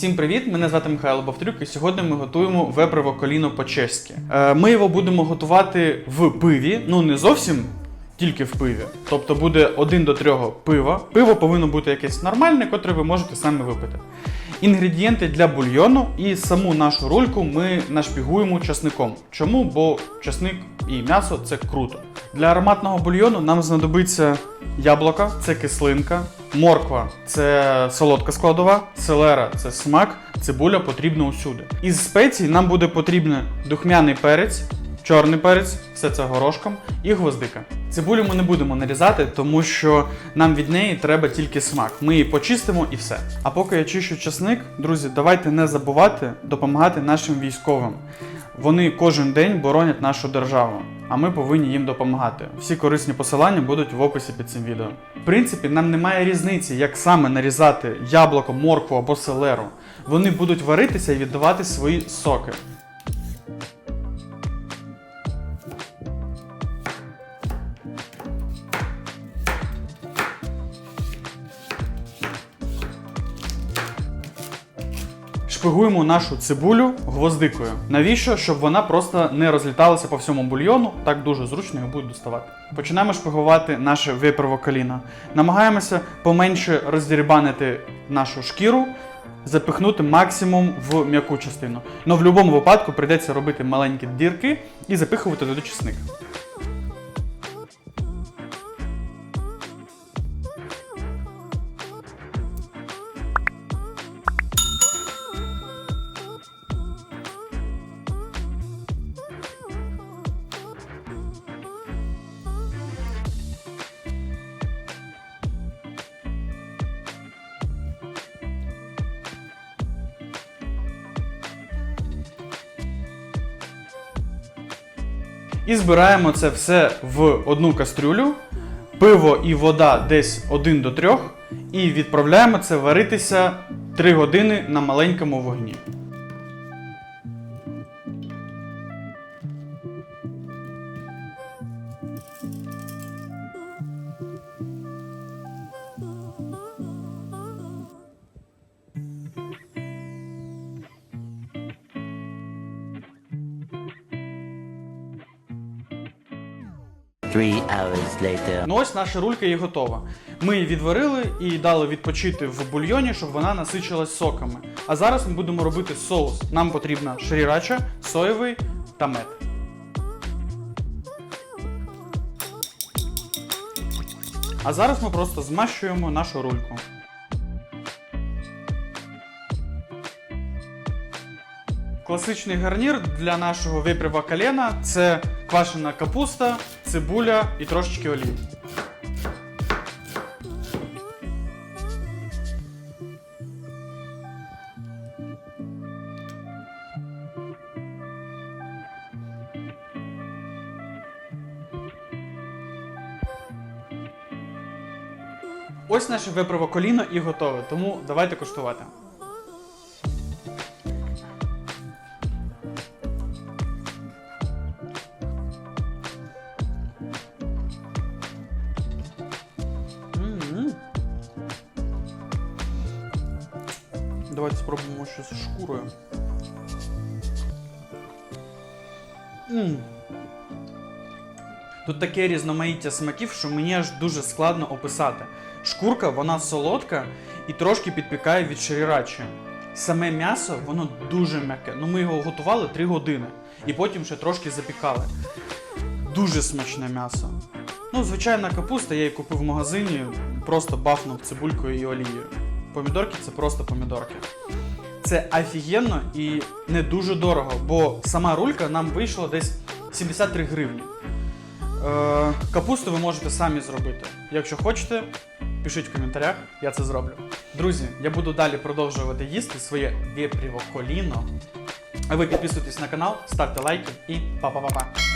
Всім привіт! Мене звати Михайло Бавтрюк, і сьогодні ми готуємо веприво коліно по-чеськи. Е, Ми його будемо готувати в пиві, ну не зовсім тільки в пиві. Тобто буде один до трьох пива. Пиво повинно бути якесь нормальне, котре ви можете самі випити. Інгредієнти для бульйону і саму нашу рульку ми нашпігуємо часником. Чому? Бо часник і м'ясо це круто. Для ароматного бульйону нам знадобиться яблука, це кислинка, морква це солодка складова, селера це смак, цибуля потрібна усюди. Із спецій нам буде потрібен духмяний перець, чорний перець, все це горошком і гвоздика. Цибулю ми не будемо нарізати, тому що нам від неї треба тільки смак. Ми її почистимо і все. А поки я чищу часник, друзі, давайте не забувати допомагати нашим військовим. Вони кожен день боронять нашу державу, а ми повинні їм допомагати. Всі корисні посилання будуть в описі під цим відео. В принципі, нам немає різниці, як саме нарізати яблуко, моркву або селеру. Вони будуть варитися і віддавати свої соки. Шпигуємо нашу цибулю гвоздикою. Навіщо? Щоб вона просто не розліталася по всьому бульйону, так дуже зручно його буде доставати. Починаємо шпигувати наше виправо коліно. Намагаємося поменше роздірбанити нашу шкіру, запихнути максимум в м'яку частину. Но в будь-якому випадку прийдеться робити маленькі дірки і запихувати туди чесник. І збираємо це все в одну кастрюлю, пиво і вода десь 1 до 3, і відправляємо це варитися 3 години на маленькому вогні. Three hours later. Ну ось наша рулька і готова. Ми її відварили і дали відпочити в бульйоні, щоб вона насичилась соками. А зараз ми будемо робити соус. Нам потрібна шрірача, соєвий та мед. А зараз ми просто змащуємо нашу рульку. Класичний гарнір для нашого випрява колена це квашена капуста, цибуля і трошечки олії. Ось наше виправо коліно і готове, тому давайте куштувати. Давайте спробуємо ще з шкурою. М. Тут таке різноманіття смаків, що мені аж дуже складно описати. Шкурка, вона солодка і трошки підпікає від шрірачі. Саме м'ясо, воно дуже м'яке. Ну ми його готували 3 години і потім ще трошки запікали. Дуже смачне м'ясо. Ну, звичайна капуста, я її купив в магазині, просто бафнув цибулькою і олією. Помідорки це просто помідорки. Це офігенно і не дуже дорого, бо сама рулька нам вийшла десь 73 гривні. Е, капусту ви можете самі зробити. Якщо хочете, пишіть в коментарях, я це зроблю. Друзі, я буду далі продовжувати їсти своє вєпріво коліно. А ви підписуйтесь на канал, ставте лайки і па-па-па-па.